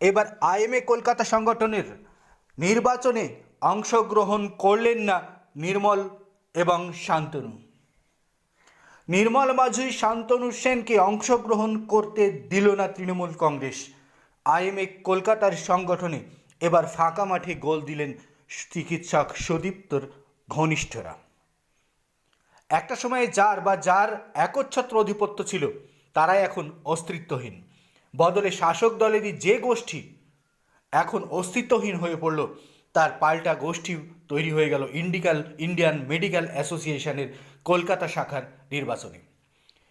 এবার আইএমএ কলকাতা সংগঠনের নির্বাচনে অংশগ্রহণ করলেন না নির্মল এবং শান্তনু। নির্মল মাঝি শান্তনু সেনকে অংশগ্রহণ করতে দিল না তৃণমূল কংগ্রেস। আইএমএ কলকাতার সংগঠনে এবার ফাঁকা মাঠে গোল দিলেন চিকিৎসক সুদীপ্তর ঘনিষ্ঠরা। একটা সময়ে যার বা যার একচ্ছত্র আধিপত্য ছিল, তারাই এখন অস্তিত্বহীন। বদলে শাসক দলেরই যে গোষ্ঠী এখন অস্তিত্বহীন হয়ে পড়ল, তার পাল্টা গোষ্ঠী তৈরি হয়ে গেল ইন্ডিকাল, ইন্ডিয়ান মেডিকেল অ্যাসোসিয়েশনের কলকাতা শাখার নির্বাচনে।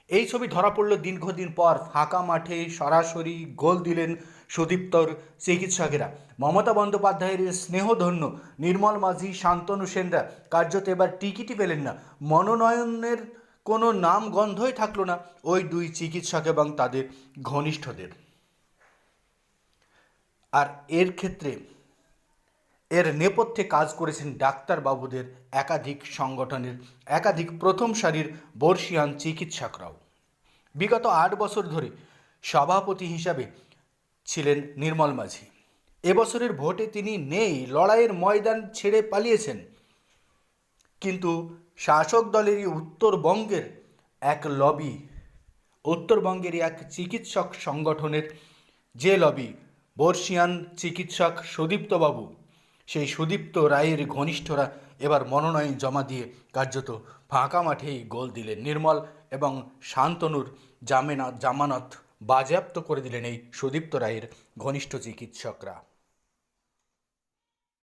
এই ছবি ধরা পড়ল দীর্ঘদিন পর ফাঁকা মাঠে সরাসরি গোল দিলেন সুদীপ্তর চিকিৎসকেরা। মমতা বন্দ্যোপাধ্যায়ের স্নেহধন্য নির্মল মাঝি, শান্তনু সেনরা কার্যত এবার টিকিটই পেলেন না। মনোনয়নের কোনো নাম গন্ধই থাকল না ওই দুই চিকিৎসক এবং তাদের ঘনিষ্ঠদের। আর এর ক্ষেত্রে এর নেপথ্যে কাজ করেছেন ডাক্তারবাবুদের একাধিক সংগঠনের একাধিক প্রথম সারির বর্ষিয়ান চিকিৎসকরাও। বিগত আট বছর ধরে সভাপতি হিসাবে ছিলেন নির্মল মাঝি। এবছরের ভোটে তিনি নেই, লড়াইয়ের ময়দান ছেড়ে পালিয়েছেন। কিন্তু শাসক দলেরই উত্তরবঙ্গের এক লবি, উত্তরবঙ্গেরই এক চিকিৎসক সংগঠনের যে লবি, বর্ষিয়ান চিকিৎসক সুদীপ্তবাবু। সেই সুদীপ্ত রায়ের ঘনিষ্ঠরা এবার মনোনয়ন জমা দিয়ে কার্যত ফাঁকা মাঠেই গোল দিলেন নির্মল এবং শান্তনুর জামেনা জামানত বাজেয়াপ্ত করে দিলেন এই সুদীপ্ত রায়ের ঘনিষ্ঠ চিকিৎসকরা।